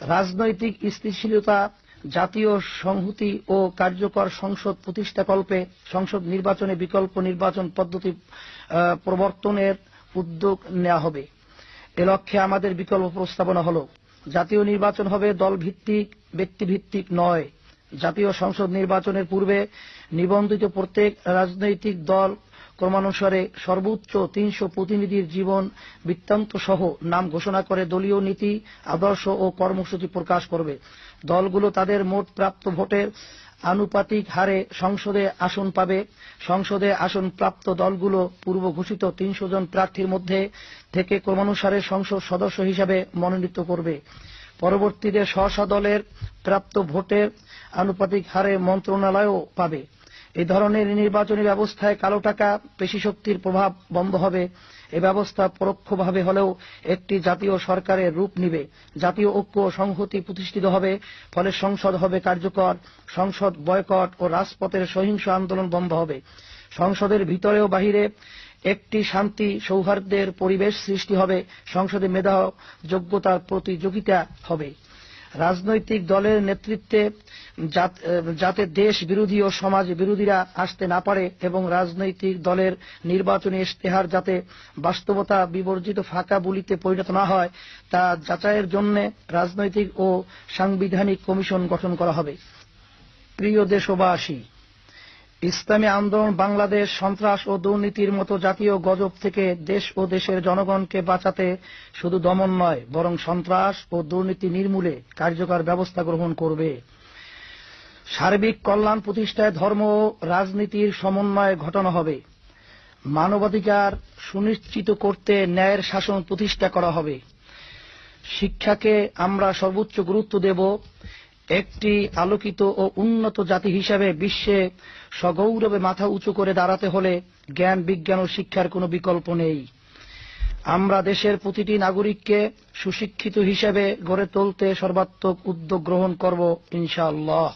রাজনৈতিক স্থিতিশীলতা, জাতীয় সংহতি ও কার্যকর সংসদ প্রতিষ্ঠাকল্পে সংসদ নির্বাচনে বিকল্প নির্বাচন পদ্ধতি প্রবর্তনের উদ্যোগ নেওয়া হবে। এ লক্ষ্যে আমাদের বিকল্প প্রস্তাবনা হল, জাতীয় নির্বাচন হবে দলভিত্তিক, ব্যক্তিভিত্তিক নয়। জাতীয় সংসদ নির্বাচনের পূর্বে নিবন্ধিত প্রত্যেক রাজনৈতিক দল ক্রমানুসারে সর্বোচ্চ তিনশো প্রতিনিধির জীবন বৃত্তান্ত সহ নাম ঘোষণা করে দলীয় নীতি, আদর্শ ও কর্মসূচি প্রকাশ করবে। দলগুলো তাদের মোট প্রাপ্ত ভোটের আনুপাতিক হারে সংসদে আসন পাবে। সংসদে আসন প্রাপ্ত দলগুলো পূর্ব ঘোষিত তিনশো জন প্রার্থীর মধ্যে থেকে ক্রমানুসারে সংসদ সদস্য হিসাবে মনোনীত করবে। পরবর্তীতে স্ব দলের প্রাপ্ত ভোটের আনুপাতিক হারে মন্ত্রণালয়ও পাবে। এই ধরনের নির্বাচনী ব্যবস্থায় কালো টাকা, পেশি শক্তির প্রভাব বন্ধ হবে। এ ব্যবস্থা পরোক্ষভাবে হলেও একটি জাতীয় সরকারের রূপ নিবে। জাতীয় ঐক্য সংহতি প্রতিষ্ঠিত হবে, ফলে সংসদ হবে কার্যকর, সংসদ বয়কট ও রাজপথের সহিংস আন্দোলন বন্ধ হবে। সংসদের ভিতরে ও বাহিরে একটি শান্তি, সৌহার্দ্যের পরিবেশ সৃষ্টি হবে। সংসদে মেধা যোগ্যতার প্রতিযোগিতা হবে। রাজনৈতিক দলের নেতৃত্বে যাত- দেশ বিরোধী ও সমাজ বিরোধীরা আসতে না পারে এবং রাজনৈতিক দলের নির্বাচনী ইশতেহার যাতে বাস্তবতা বিবর্জিত ফাঁকা বুলিতে পরিণত না হয়, তা যাচাইয়ের জন্য রাজনৈতিক ও সাংবিধানিক কমিশন গঠন করা হবে। প্রিয় দেশবাসী ইসলামী আন্দোলন বাংলাদেশ, সন্ত্রাস ও দুর্নীতির মতো জাতীয় গজব থেকে দেশ ও দেশের জনগণকে বাঁচাতে শুধু দমন নয়, বরং সন্ত্রাস ও দুর্নীতি নির্মূলে কার্যকর ব্যবস্থা গ্রহণ করবে। সার্বিক কল্যাণ প্রতিষ্ঠায় ধর্ম ও রাজনীতির সমন্বয় ঘটানো হবে। মানবাধিকার সুনিশ্চিত করতে ন্যায়ের শাসন প্রতিষ্ঠা করা হবে। শিক্ষাকে আমরা সর্বোচ্চ গুরুত্ব দেব। একটি আলোকিত ও উন্নত জাতি হিসাবে বিশ্বে সগৌরবে মাথা উঁচু করে দাঁড়াতে হলে জ্ঞান, বিজ্ঞান ও শিক্ষার কোনো বিকল্প নেই। আমরা দেশের প্রতিটি নাগরিককে সুশিক্ষিত হিসেবে গড়ে তুলতে সর্বাত্মক উদ্যোগ গ্রহণ করব, ইনশাআল্লাহ।